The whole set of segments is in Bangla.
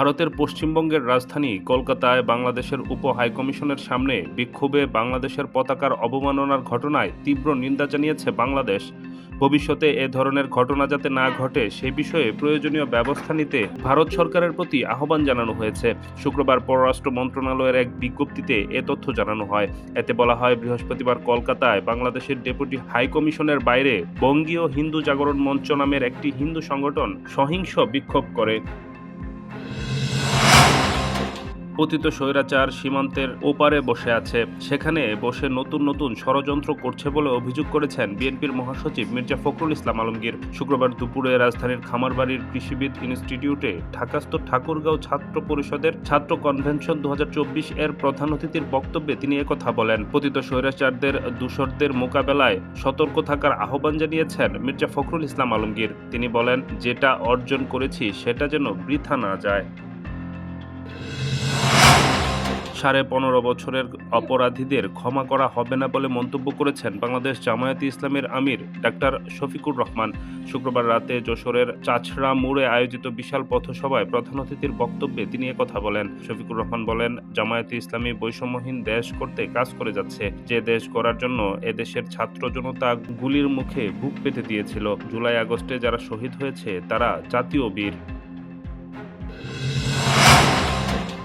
ভারতের পশ্চিমবঙ্গের রাজধানী কলকাতায় বাংলাদেশের উপ হাইকমিশনের সামনে বিক্ষোভে বাংলাদেশের পতাকার অবমাননার ঘটনায় তীব্র নিন্দা জানিয়েছে বাংলাদেশ। ভবিষ্যতে এ ধরনের ঘটনা যাতে না ঘটে, সে বিষয়ে প্রয়োজনীয় ব্যবস্থা নিতে ভারত সরকারের প্রতি আহ্বান জানানো হয়েছে। শুক্রবার পররাষ্ট্র মন্ত্রণালয়ের এক বিজ্ঞপ্তিতে এ তথ্য জানানো হয়। এতে বলা হয়, বৃহস্পতিবার কলকাতায় বাংলাদেশের ডেপুটি হাইকমিশনের বাইরে বঙ্গীয় হিন্দু জাগরণ মঞ্চ নামের একটি হিন্দু সংগঠন সহিংস বিক্ষোভ করে। পতিত স্বৈরাচার সীমান্তের ওপারে বসে আছে। সেখানে বসে নতুন নতুন ষড়যন্ত্র করছে বলে অভিযোগ করেছেন বিএনপির মহাসচিব মির্জা ফখরুল ইসলাম আলমগীর। শুক্রবার দুপুরে রাজধানীর খামারবাড়ির কৃষিবিদ ইনস্টিটিউটে ঢাকাস্থ ঠাকুরগাঁও ছাত্র পরিষদের ছাত্র কনভেনশন দু হাজার চব্বিশ এর প্রধান অতিথির বক্তব্যে তিনি একথা বলেন। পতিত স্বৈরাচারদের দূষরদের মোকাবেলায় সতর্ক থাকার আহ্বান জানিয়েছেন মির্জা ফখরুল ইসলাম আলমগীর। তিনি বলেন, যেটা অর্জন করেছি, সেটা যেন বৃথা না যায়। সাড়ে পনেরো বছরের অপরাধীদের ক্ষমা করা হবে না বলে মন্তব্য করেছেন বাংলাদেশ জামায়াতে ইসলামের আমির ডাক্তার শফিকুর রহমান। শুক্রবার রাতে যশোরের চাছড়া মোড়ে আয়োজিত বিশাল পথসভায় প্রধান অতিথির বক্তব্যে তিনি কথা বলেন। শফিকুর রহমান বলেন, জামায়াতে ইসলামী বৈষম্যহীন দেশ করতে কাজ করে যাচ্ছে। যে দেশ করার জন্য এদেশের ছাত্র জনতা গুলির মুখে বুক পেতে দিয়েছিল। জুলাই আগস্টে যারা শহীদ হয়েছে তারা জাতীয় বীর।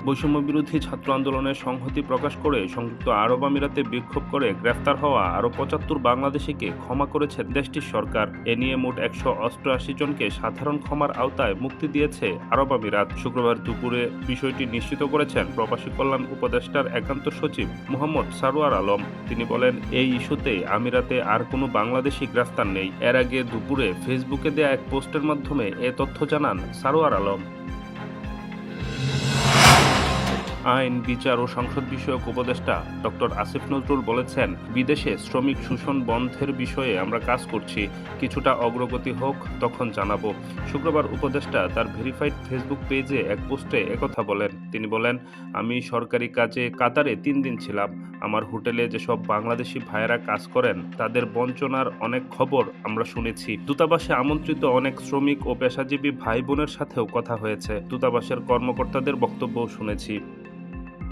বৈষম্য বিরোধী ছাত্র আন্দোলনের সংহতি প্রকাশ করে সংযুক্ত আরব আমিরাতে বিক্ষোভ করে গ্রেফতার হওয়া আরও পঁচাত্তর বাংলাদেশিকে ক্ষমা করেছে দেশটির সরকার। এ নিয়ে মোট একশো অষ্টআশি জনকে সাধারণ ক্ষমার আওতায় মুক্তি দিয়েছে আরব আমিরাত। শুক্রবার দুপুরে বিষয়টি নিশ্চিত করেছেন প্রবাসী কল্যাণ উপদেষ্টার একান্ত সচিব মোহাম্মদ সারোয়ার আলম। তিনি বলেন, এই ইস্যুতে আমিরাতে আর কোনো বাংলাদেশি গ্রেফতার নেই। এর আগে দুপুরে ফেসবুকে দেয়া এক পোস্টের মাধ্যমে এ তথ্য জানান সারোয়ার আলম। আইন, বিচার ও সংসদ বিষয়ক উপদেষ্টা ডক্টর আসিফ নজরুল বলেছেন, বিদেশে শ্রমিক শোষণ বন্ধের বিষয়ে আমরা কাজ করছি, কিছুটা অগ্রগতি হোক, তখন জানাব। শুক্রবার উপদেষ্টা তার ভেরিফাইড ফেসবুক পেজে এক পোস্টে একথা বলেন। তিনি বলেন, আমি সরকারি কাজে কাতারে তিন দিন ছিলাম। আমার হোটেলে যেসব বাংলাদেশি ভাইয়েরা কাজ করেন, তাদের বঞ্চনার অনেক খবর আমরা শুনেছি। দূতাবাসে আমন্ত্রিত অনেক শ্রমিক ও পেশাজীবী ভাই বোনের সাথেও কথা হয়েছে। দূতাবাসের কর্মকর্তাদের বক্তব্যও শুনেছি।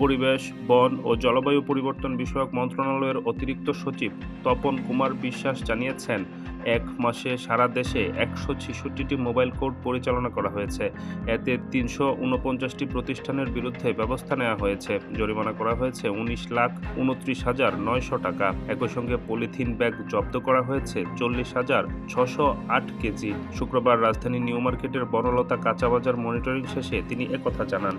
পরিবেশ, বন ও জলবায়ু পরিবর্তন বিষয়ক মন্ত্রণালয়ের অতিরিক্ত সচিব তপন কুমার বিশ্বাস জানিয়েছেন, এক মাসে সারা দেশে একশো ছেষট্টিটি মোবাইল কোর্ট পরিচালনা করা হয়েছে। এতে তিনশো উনপঞ্চাশটি প্রতিষ্ঠানের বিরুদ্ধে ব্যবস্থা নেওয়া হয়েছে। জরিমানা করা হয়েছে উনিশ লাখ উনত্রিশ হাজার নয়শো টাকা। একই সঙ্গে পলিথিন ব্যাগ জব্দ করা হয়েছে চল্লিশ হাজার ছশো আট কেজি। শুক্রবার রাজধানী নিউ মার্কেটের বনলতা কাঁচাবাজার মনিটরিং শেষে তিনি একথা জানান।